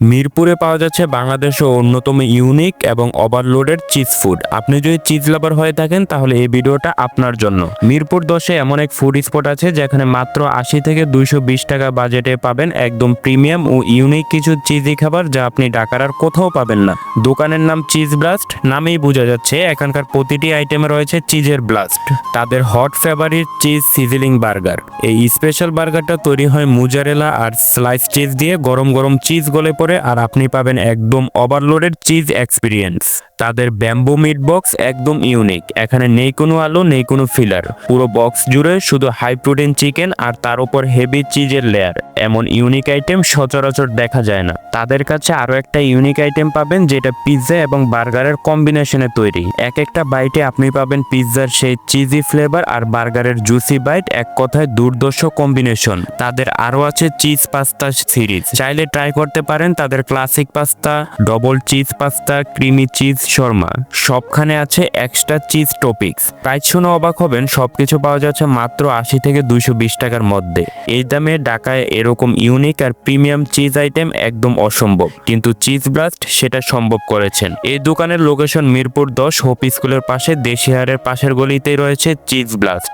মিরপুরে পাওয়া যাচ্ছে বাংলাদেশের অন্যতম ইউনিক এবং ওভারলোডেড চিজ ফুড। আপনি যদি চিজ লাভার হয়ে থাকেন, তাহলে এই ভিডিওটা আপনার জন্য। মিরপুর দশে এমন এক ফুড স্পট আছে, যেখানে মাত্র আশি থেকে দুইশো বিশ টাকা বাজেটে পাবেন একদম প্রিমিয়াম ও ইউনিক কিছু চিজি খাবার, যা আপনি ঢাকার আর কোথাও পাবেন না। দোকানের নাম চিজ ব্লাস্ট, নামেই বোঝা যাচ্ছে, এখানকার প্রতিটি আইটেমে রয়েছে চিজের ব্লাস্ট। তাদের hot favourite cheese sizzling burger. এই স্পেশাল বার্গারটা তৈরি হয় মুজারেলা আর স্লাইস চিজ দিয়ে, গরম গরম চিজ গলে পড়ে আর আপনি পাবেন একদম ওভারলোডেড চিজ এক্সপিরিয়েন্স তাদের ব্যাম্বু মিট বক্স একদম ইউনিক এখানে নেই কোনো আলো, নেই কোনো ফিলার পুরো বক্স জুড়ে শুধু হাই প্রোটিন চিকেন আর তার উপর হেভি চিজের লেয়ার এমন ইউনিক আইটেম সচরাচর দেখা যায় না। তাদের কাছে আরও একটা ইউনিক আইটেম পাবেন যেটা পিৎজা এবং বার্গারের কম্বিনেশনে তৈরি। এক একটা বাইটে আপনি পাবেন পিৎজার সেই চিজি ফ্লেভার আর বার্গারের জুসি বাইট এক কথায় দুর্দর্শ কম্বিনেশন তাদের আরও আছে চিজ পাস্তা সিরিজ চাইলে ট্রাই করতে পারেন তাদের classic pasta double cheese pasta creamy cheese Sharma সবখানে আছে এক্সট্রা চিজ টপিক্স প্রাইস শুনে অবাক হবেন, সবকিছু পাওয়া যাচ্ছে মাত্র আশি থেকে দুইশো বিশ টাকার মধ্যে। এই দামে ঢাকায় এরকম ইউনিক আর প্রিমিয়াম চিজ আইটেম একদম অসম্ভব। কিন্তু চিজ ব্লাস্ট সেটা সম্ভব করেছেন। এই দোকানের লোকেশন মিরপুর দশ হোপ স্কুলের পাশে, দেশিহারের পাশের গলিতেই রয়েছে চিজ ব্লাস্ট